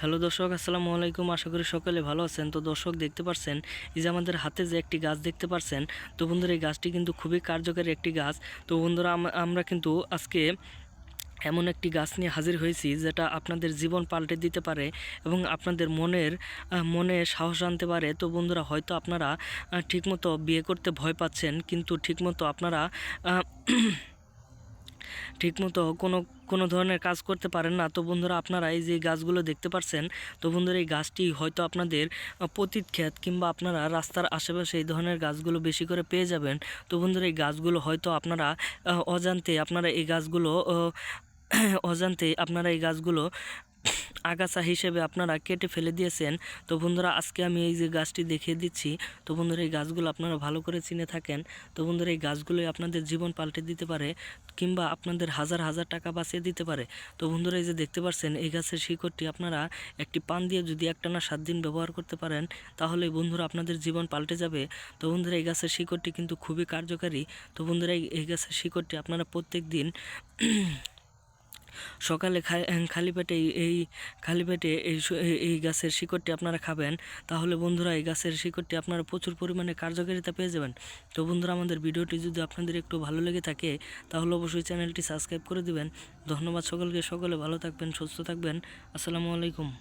Hello দর্শক, আসসালামু আলাইকুম। আশা করি সকলে ভালো আছেন। তো দর্শক, দেখতে পাচ্ছেন এই যে আমাদের হাতে যে একটি গাছ দেখতে পাচ্ছেন তো বন্ধুরা এই গাছটি কিন্তু খুবই কার্যকারী একটি গাছ। তো বন্ধুরা, আম- আমরা কিন্তু আজকে এমন একটি গাছ নিয়ে হাজির হয়েছি যেটা আপনাদের জীবন পাল্টে দিতে পারে এবং আপনাদের মনের মনে সাহস আনতে পারে। তো বন্ধুরা, হয়তো আপনারা ঠিকমতো বিয়ে করতে ভয় পাচ্ছেন, কিন্তু ঠিকমতো আপনারা ঠিকমতো কোনো কোনো ধরনের কাজ করতে পারেন না। তো বন্ধুরা, আপনারা এই যে গাছগুলো দেখতে পারছেন, তো বন্ধুরা এই গাছটি হয়তো আপনাদের পতীত ক্ষেত কিংবা আপনারা রাস্তার আশেপাশে এই ধরনের গাছগুলো বেশি করে পেয়ে যাবেন। তো বন্ধুরা, এই গাছগুলো হয়তো আপনারা অজান্তে আপনারা এই গাছগুলো অজান্তে আপনারা এই গাছগুলো আগাছা হিসেবে আপনারা কেটে ফেলে দিয়েছেন। তো বন্ধুরা, আজকে আমি এই যে গাছটি দেখিয়ে দিচ্ছি। তো বন্ধুরা, এই গাছগুলো আপনারা ভালো করে চিনে থাকেন। তো বন্ধুরা, এই গাছগুলোই আপনাদের জীবন পাল্টে দিতে পারে কিংবা আপনাদের হাজার হাজার টাকা বাঁচিয়ে দিতে পারে। তো বন্ধুরা, এই যে দেখতে পাচ্ছেন, এই গাছের শিকড়টি আপনারা একটি পান দিয়ে যদি একটানা সাত দিন ব্যবহার করতে পারেন, তাহলে বন্ধুরা আপনাদের জীবন পাল্টে যাবে। তো বন্ধুরা, এই গাছের শিকড়টি কিন্তু খুবই কার্যকারী। তো বন্ধুরা, এই- গাছের শিকড়টি আপনারা প্রত্যেক দিন সকালে খালি পেটে এই- খালি পেটে এই- এই গাছের শিকড়টি আপনারা খাবেন। তাহলে বন্ধুরা, এই গাছের শিকড়টি আপনারা প্রচুর পরিমাণে কার্যকারিতা পেয়ে যাবেন। তো বন্ধুরা, আমাদের ভিডিওটি যদি আপনাদের একটু ভালো লেগে থাকে, তাহলে অবশ্যই চ্যানেলটি সাবস্ক্রাইব করে দিবেন। ধন্যবাদ সকলকে, সকলে ভালো থাকবেন, সুস্থ থাকবেন। আসসালামু আলাইকুম।